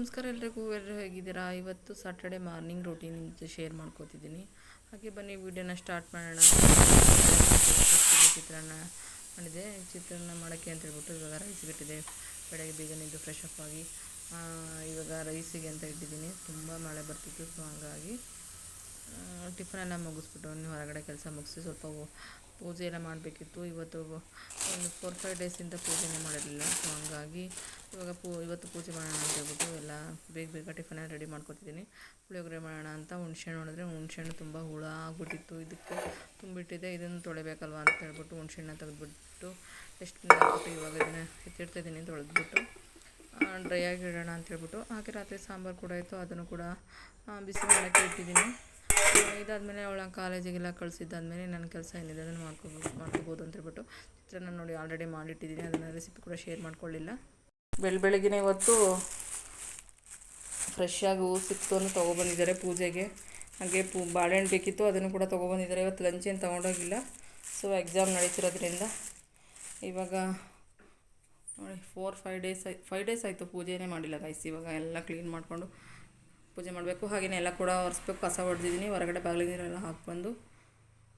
ನಮಸ್ಕಾರ, ಎಲ್ರಿಗೂ ಎಲ್ಲರೂ ಹೇಗಿದ್ದೀರಾ? ಇವತ್ತು ಸಾಟರ್ಡೆ ಮಾರ್ನಿಂಗ್ ರೋಟೀನ್ ಶೇರ್ ಮಾಡ್ಕೋತಿದ್ದೀನಿ. ಹಾಗೆ ಬನ್ನಿ, ವೀಡಿಯೋನ ಸ್ಟಾರ್ಟ್ ಮಾಡೋಣ. ಚಿತ್ರಾನ್ನ ಮಾಡಿದೆ. ಚಿತ್ರಾನ್ನ ಮಾಡೋಕ್ಕೆ ಅಂತ ಹೇಳ್ಬಿಟ್ಟು ಇವಾಗ ರೈಸ್ ಬಿಟ್ಟಿದೆ. ಬೆಳಗ್ಗೆ ಬೇಗನೆ ಇದ್ದು ಫ್ರೆಶ್ ಅಪ್ ಆಗಿ ಇವಾಗ ರೈಸಿಗೆ ಅಂತ ಇಟ್ಟಿದ್ದೀನಿ. ತುಂಬ ಮಳೆ ಬರ್ತಿತ್ತು ಸೊ ಹಾಗಾಗಿ ಟಿಫನ್ ಎಲ್ಲ ಮುಗಿಸ್ಬಿಟ್ಟು ಹೊರಗಡೆ ಕೆಲಸ ಮುಗಿಸಿ ಸ್ವಲ್ಪ ಪೂಜೆ ಎಲ್ಲ ಮಾಡಬೇಕಿತ್ತು. ಇವತ್ತು ಒಂದು ಫೋರ್ ಫೈವ್ ಡೇಸಿಂದ ಪೂಜೆನೇ ಮಾಡಿರಲಿಲ್ಲ ಸೊ ಹಂಗಾಗಿ ಇವಾಗ ಪೂ, ಇವತ್ತು ಪೂಜೆ ಮಾಡೋಣ ಅಂತ ಹೇಳ್ಬಿಟ್ಟು ಎಲ್ಲ ಬೇಗ ಬೇಗ ಟಿಫನ್ ರೆಡಿ ಮಾಡ್ಕೊತಿದ್ದೀನಿ. ಪುಳಿಯೋಗರೆ ಮಾಡೋಣ ಅಂತ ಹುಣ್ಸೆಹಣ್ಣು ನೋಡಿದ್ರೆ ಹುಣ್ಸೆಹಣ್ಣು ತುಂಬ ಹುಳ ಆಗ್ಬಿಟ್ಟಿತ್ತು. ಇದಕ್ಕೆ ತುಂಬಿಟ್ಟಿದೆ. ಇದನ್ನು ತೊಳಿಬೇಕಲ್ವ ಅಂತ ಹೇಳ್ಬಿಟ್ಟು ಹುಣ್ಸೆಹಣ್ಣ ತೆಗೆದ್ಬಿಟ್ಟು ಎಷ್ಟು ಹಾಕ್ಬಿಟ್ಟು ಇವಾಗ ಇದನ್ನು ಎತ್ತಿಡ್ತಿದ್ದೀನಿ ತೊಳೆದ್ಬಿಟ್ಟು. ಡ್ರೈ ಆಗಿ ಇಡೋಣ ಅಂತ ಹೇಳ್ಬಿಟ್ಟು. ಹಾಗೆ ರಾತ್ರಿ ಸಾಂಬಾರು ಕೂಡ ಇತ್ತು ಅದನ್ನು ಕೂಡ ಬಿಸಿ ಮಾಡೋಕ್ಕೆ ಇಟ್ಟಿದ್ದೀನಿ. ಇದಾದಮೇಲೆ ಅವಳ ಕಾಲೇಜಿಗೆಲ್ಲ ಕಳಿಸಿದ್ದಾದ್ಮೇಲೆ ನನ್ನ ಕೆಲಸ ಏನಿದೆ ಅದನ್ನು ಮಾಡ್ಕೋಬೋದು ಮಾಡ್ಕೋಬೋದು ಅಂತ ಹೇಳ್ಬಿಟ್ಟು ಚಿತ್ರಾನ್ನ ನೋಡಿ ಆಲ್ರೆಡಿ ಮಾಡಿಟ್ಟಿದ್ದೀನಿ. ಅದನ್ನು ರೆಸಿಪಿ ಕೂಡ ಶೇರ್ ಮಾಡ್ಕೊಳ್ಳಿಲ್ಲ. ಬೆಳ ಬೆಳಗ್ಗೆ ಇವತ್ತು ಫ್ರೆಶ್ ಆಗಿ ಹೂ ಸಿಕ್ತು ಅಂತ ತೊಗೊಬಂದಿದ್ದಾರೆ ಪೂಜೆಗೆ. ಹಾಗೆ ಪೂ, ಬಾಳೆಹಣ್ಣು ಬೇಕಿತ್ತು, ಅದನ್ನು ಕೂಡ ತೊಗೊಬಂದಿದ್ದಾರೆ. ಇವತ್ತು ಲಂಚ್ ಏನು ತೊಗೊಂಡೋಗಿಲ್ಲ. ಸೊ ಎಕ್ಸಾಮ್ ನಡೀತಿರೋದ್ರಿಂದ ಇವಾಗ ನೋಡಿ ಫೋರ್ ಫೈವ್ ಡೇಸ್ ಆಯ್ತು ಫೈವ್ ಡೇಸ್ ಆಯಿತು ಪೂಜೆನೇ ಮಾಡಿಲ್ಲ ಗೈಸ್ ಇವಾಗ ಎಲ್ಲ ಕ್ಲೀನ್ ಮಾಡಿಕೊಂಡು ಪೂಜೆ ಮಾಡಬೇಕು. ಹಾಗೆಯೇ ಎಲ್ಲ ಕೂಡ ಒರೆಸ್ಬೇಕು. ಕಸ ಹೊಡೆದಿದ್ದೀನಿ ಹೊರಗಡೆ ಬಾಗಿಲಿಗೆ ನೀರೆಲ್ಲ ಹಾಕ್ಬಂದು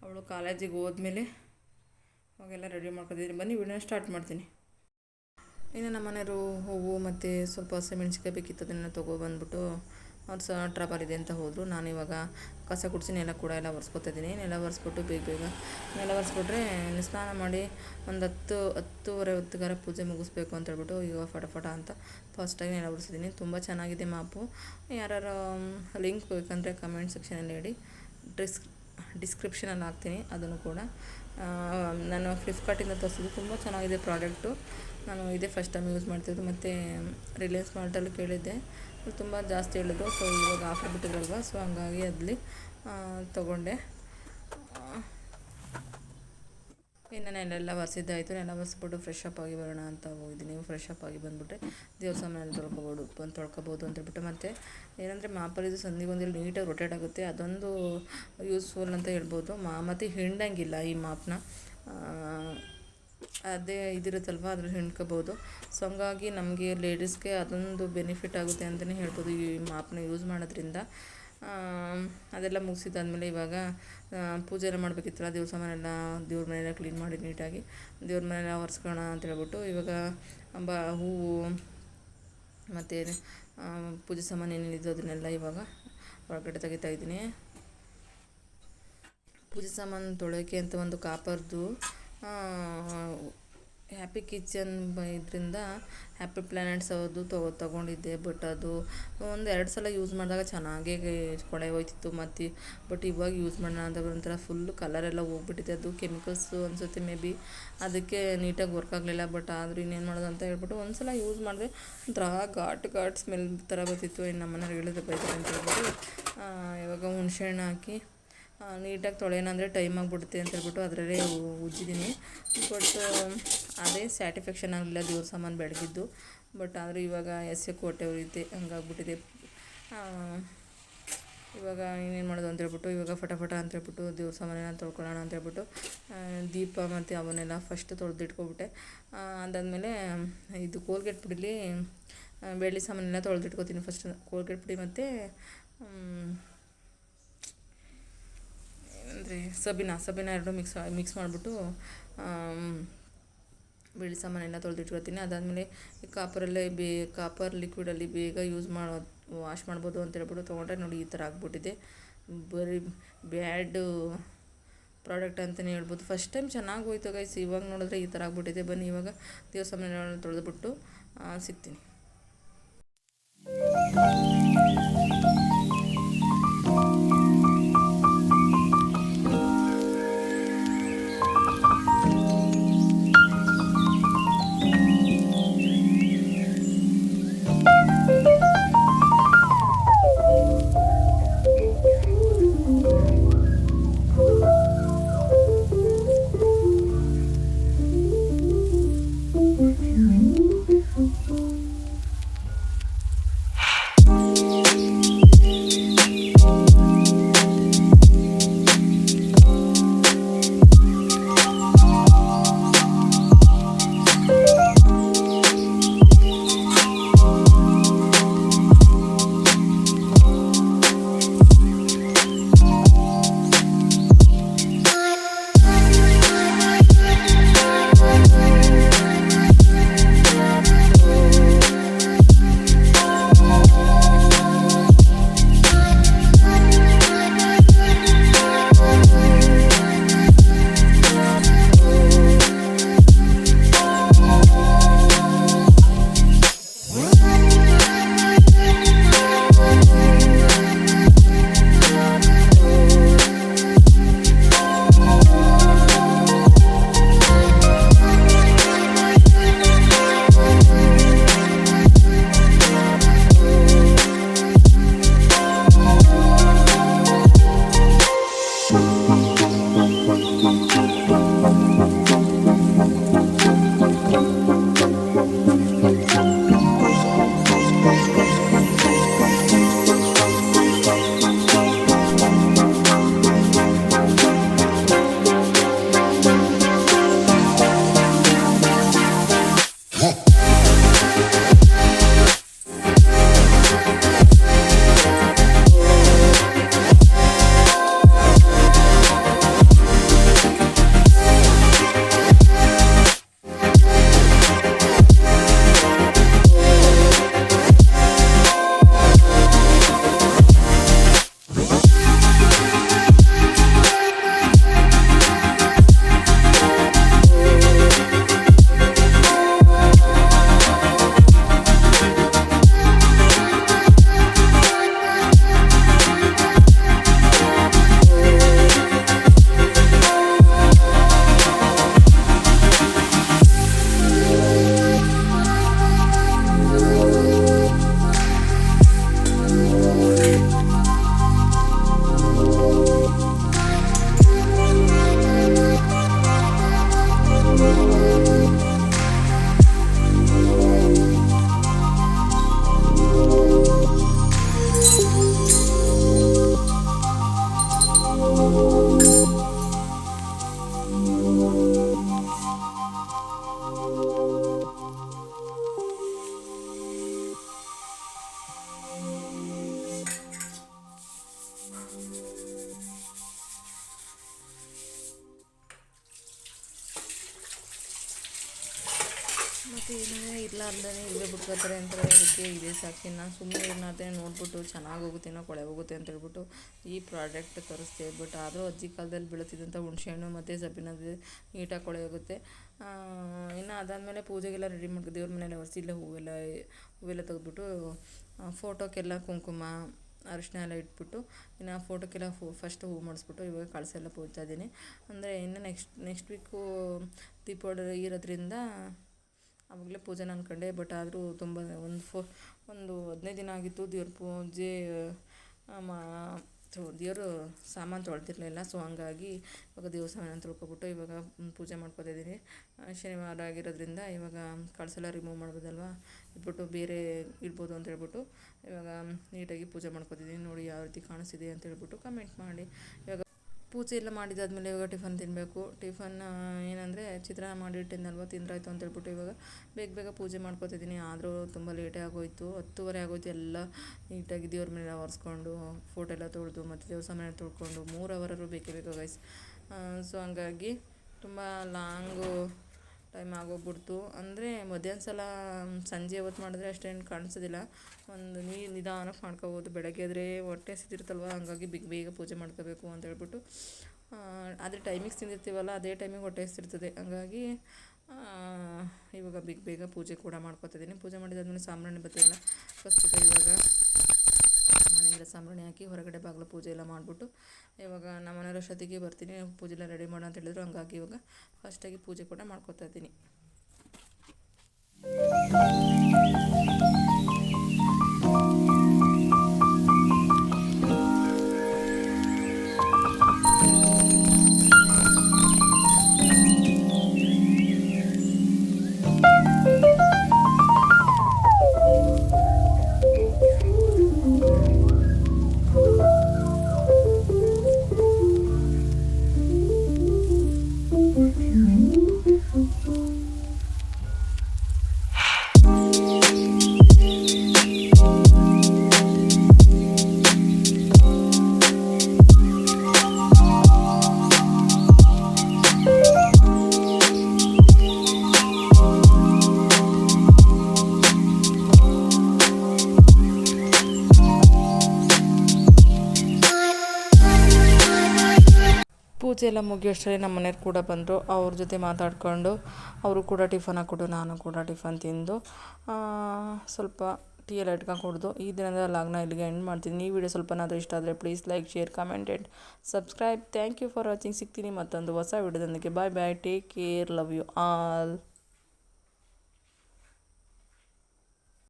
ಅವಳು ಕಾಲೇಜಿಗೆ ಹೋದ್ಮೇಲೆ ಅವಾಗೆಲ್ಲ ರೆಡಿ ಮಾಡ್ಕೊತಿದ್ದೀನಿ ಬನ್ನಿ, ವಿಡಿಯೋನ ಸ್ಟಾರ್ಟ್ ಮಾಡ್ತೀನಿ. ಇನ್ನು ನಮ್ಮ ಮನೆಯವರು ಹೂವು ಮತ್ತು ಸ್ವಲ್ಪ ಹಸಿಮೆಣ್ಸಿಕಾಯಿ ಬೇಕಿತ್ತು ಅದನ್ನು ತೊಗೊಬಂದ್ಬಿಟ್ಟು ಅವ್ರು ಸಹ ಟ್ರಬಲ್ ಇದೆ ಅಂತ ಹೋದರು. ನಾನು ಇವಾಗ ಕಸ ಗುಡಿಸಿ ನೆಲ ಕೂಡ ಎಲ್ಲ ಒರೆಸ್ಕೊತಾ ಇದ್ದೀನಿ. ನೆಲ ಒರೆಸ್ಬಿಟ್ಟು ಬೇಗ ಬೇಗ ನೆಲ ಒರೆಸ್ಬಿಟ್ರೆ ಸ್ನಾನ ಮಾಡಿ ಒಂದು ಹತ್ತು, ಹತ್ತುವರೆ ಹೊತ್ತಿಗಾರ ಪೂಜೆ ಮುಗಿಸ್ಬೇಕು ಅಂತ ಹೇಳ್ಬಿಟ್ಟು ಈಗ ಫಟಫಟ ಅಂತ ಫಸ್ಟಾಗಿ ನೆಲ ಒರೆಸಿದ್ದೀನಿ. ತುಂಬ ಚೆನ್ನಾಗಿದೆ ಮಾಪು. ಯಾರು ಲಿಂಕ್ ಬೇಕಂದರೆ ಕಮೆಂಟ್ ಸೆಕ್ಷನಲ್ಲಿ ಹೇಳಿ. ಡ್ರೆಸ್ ಡಿಸ್ಕ್ರಿಪ್ಷನಲ್ಲಿ ಹಾಕ್ತೀನಿ ಅದನ್ನು ಕೂಡ. ನಾನು ಫ್ಲಿಪ್ಕಾರ್ಟಿಂದ ತರಿಸಿದ್ದು ತುಂಬ ಚೆನ್ನಾಗಿದೆ ಪ್ರಾಡಕ್ಟು ನಾನು ಇದೇ ಫಸ್ಟ್ ಟೈಮ್ ಯೂಸ್ ಮಾಡ್ತಿದ್ದು ಮತ್ತು ರಿಲಯನ್ಸ್ ಮಾರ್ಟಲ್ಲಿ ಕೇಳಿದ್ದೆ. ತುಂಬ ಜಾಸ್ತಿ ಹೇಳಿದ್ರು. ಸೊ ಇವಾಗ ಆಫರ್ ಬಿಟ್ಟಿದ್ರಲ್ವ? ಸೊ ಹಂಗಾಗಿ ಅಲ್ಲಿ ತೊಗೊಂಡೆ. ಇನ್ನು ನೆನೆಲ್ಲ ಒರೆಸಿದ್ದಾಯಿತು. ನೆಲ ಒರೆಸ್ಬಿಟ್ಟು ಫ್ರೆಶ್ ಅಪ್ ಆಗಿ ಬರೋಣ ಅಂತ ಹೋಗಿದ್ದೀನಿ. ಫ್ರೆಶ್ ಅಪ್ ಆಗಿ ಬಂದುಬಿಟ್ರೆ ದೇವ್ರ ಸಾಮಾನೆಲ್ಲ ತೊಳ್ಕೊಬೋದು, ಬಂದು ತೊಳ್ಕೊಬೋದು ಅಂತೇಳ್ಬಿಟ್ಟು ಮತ್ತು ಏನಂದರೆ ಮಾಪಲ್ಲಿದ್ದು ಸಂದಿಗೊಂದಲ್ಲಿ ನೀಟಾಗಿ ರೊಟೇಟ್ ಆಗುತ್ತೆ. ಅದೊಂದು ಯೂಸ್ಫುಲ್ ಅಂತ ಹೇಳ್ಬೋದು. ಮಾ, ಮತ್ತು ಹಿಂಡಂಗಿಲ್ಲ ಈ ಮಾಪ್ನ. ಅದೇ ಇದಿರುತ್ತಲ್ವ? ಅದ್ರಲ್ಲಿ ಹಿಂಡ್ಕೋಬೋದು ಸೊ ಹಂಗಾಗಿ ನಮಗೆ ಲೇಡೀಸ್ಗೆ ಅದೊಂದು ಬೆನಿಫಿಟ್ ಆಗುತ್ತೆ ಅಂತಲೇ ಹೇಳ್ಬೋದು ಈ ಮಾಪ್ನ ಯೂಸ್ ಮಾಡೋದ್ರಿಂದ. ಅದೆಲ್ಲ ಮುಗಿಸಿದ್ದಾದ್ಮೇಲೆ ಇವಾಗ ಪೂಜೆ ಎಲ್ಲ ಮಾಡಬೇಕಿತ್ತಲ್ಲ, ದೇವ್ರ ಸಾಮಾನೆಲ್ಲ ದೇವ್ರ ಮನೆಯೆಲ್ಲ ಕ್ಲೀನ್ ಮಾಡಿ ನೀಟಾಗಿ, ದೇವ್ರ ಮನೆಯೆಲ್ಲ ಒರೆಸ್ಕೋಣ ಅಂತ ಹೇಳ್ಬಿಟ್ಟು ಇವಾಗ ಬ ಹೂವು, ಮತ್ತು ಪೂಜೆ ಸಾಮಾನು ಏನೇನಿದೆ ಅದನ್ನೆಲ್ಲ ಇವಾಗ ಹೊರಗಡೆ ತೆಗಿತಾಯಿದ್ದೀನಿ ಪೂಜೆ ಸಾಮಾನು ತೊಳೆಯೋಕೆ ಅಂತ ಒಂದು ಕಾಪರ್ದು ಹ್ಯಾಪಿ ಕಿಚನ್ ಇದರಿಂದ ಹ್ಯಾಪಿ ಪ್ಲ್ಯಾನೆಟ್ಸ್ ಅವ್ರದ್ದು ತಗೋ ತಗೊಂಡಿದ್ದೆ ಬಟ್ ಅದು ಒಂದು ಎರಡು ಸಲ ಯೂಸ್ ಮಾಡಿದಾಗ ಚೆನ್ನಾಗೇ ಕೊಳೆ ಹೋಯ್ತಿತ್ತು ಮತ್ತು ಬಟ್ ಇವಾಗ ಯೂಸ್ ಮಾಡೋಣ ಅಂತ ಒಂಥರ ಫುಲ್ಲು ಕಲರೆಲ್ಲ ಹೋಗ್ಬಿಟ್ಟಿದೆ. ಅದು ಕೆಮಿಕಲ್ಸು ಅನಿಸುತ್ತೆ ಮೇ ಬಿ, ಅದಕ್ಕೆ ನೀಟಾಗಿ ವರ್ಕ್ ಆಗಲಿಲ್ಲ ಬಟ್ ಆದರೂ ಇನ್ನೇನು ಮಾಡೋದು ಅಂತ ಹೇಳ್ಬಿಟ್ಟು ಒಂದು ಸಲ ಯೂಸ್ ಮಾಡಿದ್ರೆ ಒಂಥರ ಘಾಟ್ ಘಾಟ್ ಸ್ಮೆಲ್ ಥರ ಬರ್ತಿತ್ತು. ಇನ್ನು ನಮ್ಮನೆಯವ್ರು ಹೇಳಿದ್ರೆ ಬೈತಾರೆ ಅಂತ ಹೇಳ್ಬಿಟ್ಟು ಇವಾಗ ಹುಣಸೆಹಣ್ಣು ಹಾಕಿ ನೀಟಾಗಿ ತೊಳೆಯೋಣ ಅಂದರೆ ಟೈಮ್ ಆಗಿಬಿಡುತ್ತೆ ಅಂತ ಹೇಳ್ಬಿಟ್ಟು ಅದರಲ್ಲೇ ಉಜ್ಜಿದ್ದೀನಿ. ಬಟ್ ಅದೇ ಸ್ಯಾಟಿಸ್ಫ್ಯಾಕ್ಷನ್ ಆಗಲಿಲ್ಲ, ದೇವ್ರ ಸಾಮಾನು ಬೆಳಗಿದ್ದು ಬಟ್ ಆದರೂ ಇವಾಗ ಎಸೆ ಕೋಟೆ ಉರಿಯುತ್ತೆ, ಹಂಗಾಗ್ಬಿಟ್ಟಿದೆ. ಇವಾಗ ಇನ್ನೇನು ಮಾಡೋದು ಅಂತ ಹೇಳ್ಬಿಟ್ಟು, ಇವಾಗ ಫಟಾಫಟ ಅಂತ ಹೇಳ್ಬಿಟ್ಟು ದೇವ್ರ ಸಾಮಾನೆಲ್ಲ ತೊಳ್ಕೊಳ್ಳೋಣ ಅಂತ ಹೇಳ್ಬಿಟ್ಟು ದೀಪ ಮತ್ತು ಅವನ್ನೆಲ್ಲ ಫಸ್ಟ್ ತೊಳೆದಿಟ್ಕೊಬಿಟ್ಟೆ. ಅದಾದಮೇಲೆ, ಇದು ಕೋಲ್ಗೇಟ್ ಪುಡಿಲಿ ಬೆಳ್ಳಿ ಸಾಮಾನೆಲ್ಲ ತೊಳೆದಿಟ್ಕೋತೀನಿ ಫಸ್ಟ್ ಕೋಲ್ಗೇಟ್ ಪುಡಿ ಮತ್ತು ಅಂದರೆ ಸಬಿನ ಸಬಿನ ಎರಡು ಮಿಕ್ಸ್ ಮಿಕ್ಸ್ ಮಾಡಿಬಿಟ್ಟು ಬೆಳ್ಳಿ ಸಾಮಾನೆಲ್ಲ ತೊಳೆದಿಟ್ಕೊಳ್ತೀನಿ. ಅದಾದಮೇಲೆ ಕಾಪರಲ್ಲೇ ಬೇ ಕಾಪರ್ ಲಿಕ್ವಿಡಲ್ಲಿ ಬೇಗ ಯೂಸ್ ಮಾಡೋ ವಾಶ್ ಮಾಡ್ಬೋದು ಅಂತ ಹೇಳ್ಬಿಟ್ಟು ತೊಗೊಂಡ್ರೆ ನೋಡಿ ಈ ಥರ ಆಗಿಬಿಟ್ಟಿದೆ. ಬರೀ ಬ್ಯಾಡ್ ಪ್ರಾಡಕ್ಟ್ ಅಂತಲೇ ಹೇಳ್ಬೋದು. ಫಸ್ಟ್ ಟೈಮ್ ಚೆನ್ನಾಗಿ ಹೋಯ್ತು ಗೈಸ್ ಇವಾಗ ನೋಡಿದ್ರೆ ಈ ಥರ ಆಗಿಬಿಟ್ಟಿದೆ. ಬನ್ನಿ, ಇವಾಗ ದೇವಸ್ಥಾನ ತೊಳೆದ್ಬಿಟ್ಟು ಸಿಗ್ತೀನಿ. ಮತ್ತು ಏನಾರ ಇರಲಾರ್ದೇ ಇಲ್ಲೇ ಬಿಟ್ಕೋತಾರೆ ಅಂತಾರೆ ಅದಕ್ಕೆ ಇದೇ ಸಾಕ್ಷಿ ನಾನು ಸುಮ್ಮನೆ ಇರ್ನಾತೆ ನೋಡಿಬಿಟ್ಟು ಚೆನ್ನಾಗಿ ಹೋಗುತ್ತೇನೋ ಕೊಳೆ ಹೋಗುತ್ತೆ ಅಂತ ಹೇಳ್ಬಿಟ್ಟು ಈ ಪ್ರಾಡಕ್ಟ್ ತರಿಸ್ದೆ ಬಟ್ ಆದರೂ ಅಜ್ಜಿ ಕಾಲದಲ್ಲಿ ಬೀಳುತ್ತಿದ್ದಂಥ ಹುಣಸೆಹಣ್ಣು ಮತ್ತು ಸಬ್ಬಿನದು ನೀಟಾಗಿ ಕೊಳೆ ಹೋಗುತ್ತೆ. ಇನ್ನು ಅದಾದಮೇಲೆ ಪೂಜೆಗೆಲ್ಲ ರೆಡಿ ಮಾಡ್ಕೊ, ದೇವ್ರ ಮನೇಲಿ ಒರೆಸಿಲ್ಲ ಹೂವೆಲ್ಲ ಹೂವೆಲ್ಲ ತೆಗೆದ್ಬಿಟ್ಟು ಫೋಟೋಕ್ಕೆಲ್ಲ ಕುಂಕುಮ ಅರಿಶಿನ ಎಲ್ಲ ಇಟ್ಬಿಟ್ಟು, ಇನ್ನು ಫೋಟೋಕ್ಕೆಲ್ಲ ಫೋ ಫಸ್ಟ್ ಹೂವು ಮಾಡಿಸ್ಬಿಟ್ಟು ಇವಾಗ ಕಳಸ ಎಲ್ಲ ಪೂಜ್ತಾ ಇದ್ದೀನಿ. ಅಂದರೆ ಇನ್ನು ನೆಕ್ಸ್ಟ್ ನೆಕ್ಸ್ಟ್ ವೀಕು ದೀಪಾವಳಿ ಇರೋದ್ರಿಂದ ಆವಾಗಲೇ ಪೂಜೆನ ಅಂದ್ಕೊಂಡೆ ಬಟ್ ಆದರೂ ತುಂಬ ಒಂದು ಫೋ, ಒಂದು ಹದಿನೈದು ದಿನ ಆಗಿತ್ತು ದೇವ್ರ ಪೂಜೆ ಮಾ ಸೊ ದೇವರು ಸಾಮಾನು ತೊಳೆದಿರಲಿಲ್ಲ ಸೊ ಹಂಗಾಗಿ ಇವಾಗ ದೇವಸ್ಥಾನ ತೊಳ್ಕೊಬಿಟ್ಟು ಇವಾಗ ಪೂಜೆ ಮಾಡ್ಕೊತಿದ್ದೀನಿ ಶನಿವಾರ ಆಗಿರೋದ್ರಿಂದ ಇವಾಗ ಕಳಸೆಲ್ಲ ರಿಮೂವ್ ಮಾಡ್ಬೋದಲ್ವ? ಇಟ್ಬಿಟ್ಟು ಬೇರೆ ಇಡ್ಬೋದು ಅಂತ ಹೇಳ್ಬಿಟ್ಟು ಇವಾಗ ನೀಟಾಗಿ ಪೂಜೆ ಮಾಡ್ಕೊತಿದ್ದೀನಿ. ನೋಡಿ ಯಾವ ರೀತಿ ಕಾಣಿಸ್ತಿದೆ ಅಂತ ಹೇಳ್ಬಿಟ್ಟು ಕಮೆಂಟ್ ಮಾಡಿ. ಇವಾಗ ಪೂಜೆ ಎಲ್ಲ ಮಾಡಿದಾದ್ಮೇಲೆ ಇವಾಗ ಟಿಫನ್ ತಿನ್ನಬೇಕು ಟಿಫನ್ ಏನಂದರೆ ಚಿತ್ರಾನ್ನ ಮಾಡಿಟ್ಟಿದ್ದಲ್ವ ತಿಂದ್ರಾಯ್ತು ಅಂತ ಹೇಳ್ಬಿಟ್ಟು ಇವಾಗ ಬೇಗ ಬೇಗ ಪೂಜೆ ಮಾಡ್ಕೊತಿದ್ದೀನಿ. ಆದರೂ ತುಂಬ ಲೇಟೇ ಆಗೋಯಿತು. ಹತ್ತುವರೆ ಆಗೋಯ್ತು ಎಲ್ಲ ನೀಟಾಗಿ ದೇವ್ರ ಮೇಲೆ ಒರೆಸ್ಕೊಂಡು ಫೋಟೋ ಎಲ್ಲ ತೊಳೆದು ಮತ್ತು ದೇವ್ರ ಸಾಮಾನು ತೊಳ್ಕೊಂಡು ಮೂರು ಅವರರು ಬೇಕೇ ಬೇಕು ಗೈಸ್ ಸೊ ಹಂಗಾಗಿ ತುಂಬ ಲಾಂಗು ಟೈಮ್ ಆಗೋಗ್ಬಿಡ್ತು. ಅಂದರೆ ಮಧ್ಯಾಹ್ನ ಸಲ ಸಂಜೆ ಹೊತ್ತು ಮಾಡಿದ್ರೆ ಅಷ್ಟೇನು ಕಾಣಿಸೋದಿಲ್ಲ. ಒಂದು ನೀರು ನಿಧಾನಕ್ಕೆ ಮಾಡ್ಕೋಬೋದು. ಬೆಳಗ್ಗೆ ಆದರೆ ಹೊಟ್ಟೆ ಹಸಿತಿರುತ್ತಲ್ವ? ಹಂಗಾಗಿ ಬಿಗ್ ಬೇಗ ಪೂಜೆ ಮಾಡ್ಕೋಬೇಕು ಅಂತ ಹೇಳ್ಬಿಟ್ಟು. ಆದರೆ ಟೈಮಿಗೆ ತಿಂದಿರ್ತೀವಲ್ಲ, ಅದೇ ಟೈಮಿಗೆ ಹೊಟ್ಟೆ ಹಸಿರ್ತದೆ ಹಂಗಾಗಿ ಇವಾಗ ಬಿಗ್ ಬೇಗ ಪೂಜೆ ಕೂಡ ಮಾಡ್ಕೊತಿದ್ದೀನಿ ಪೂಜೆ ಮಾಡಿದಾದ್ಮೇಲೆ ಸಾಂಬ್ರಾಣಿ ಬತ್ತಿಲ್ಲ ಫಸ್ಟ್ ಇವಾಗ ಮನೆಗೆಲ್ಲ ಸಾಂಬ್ರಾಣಿ ಹಾಕಿ ಹೊರಗಡೆ ಬಾಗಿಲು ಪೂಜೆ ಎಲ್ಲ ಮಾಡಿಬಿಟ್ಟು ಇವಾಗ ನಮ್ಮ ಮನೆಯವ್ರ ಅಷ್ಟೊತ್ತಿಗೆ ಬರ್ತೀನಿ, ಪೂಜೆ ಎಲ್ಲ ರೆಡಿ ಮಾಡೋ ಅಂತ ಹೇಳಿದ್ರು, ಹಂಗಾಗಿ ಇವಾಗ ಫಸ್ಟಾಗಿ ಪೂಜೆ ಕೂಡ ಮಾಡ್ಕೊತಾ ಇದ್ದೀನಿ. ಪೂಜೆ ಎಲ್ಲ ಮುಗಿಯೋಷ್ಟರಲ್ಲಿ ನಮ್ಮ ಮನೆಯವ್ರು ಕೂಡ ಬಂದರು. ಅವ್ರ ಜೊತೆ ಮಾತಾಡಿಕೊಂಡು ಅವರು ಕೂಡ ಟಿಫನ್ ಹಾಕ್ಕೊಟ್ಟು ನಾನು ಕೂಡ ಟಿಫನ್ ತಿಂದು ಸ್ವಲ್ಪ ಟೀ ಎಲ್ಲ ಇಟ್ಕೊಂಡು ಕುಡಿದು ಈ ದಿನದ ಲಾಗ್ನ ಇಲ್ಲಿಗೆ ಎಂಡ್ ಮಾಡ್ತೀನಿ. ಈ ವಿಡಿಯೋ ಸ್ವಲ್ಪನಾದರೂ ಇಷ್ಟ ಆದರೆ please like share comment subscribe thank you for watching ಸಿಗ್ತೀನಿ ಮತ್ತೊಂದು ಹೊಸ ವಿಡಿಯೋದೊಂದಿಗೆ. Bye bye take care love you all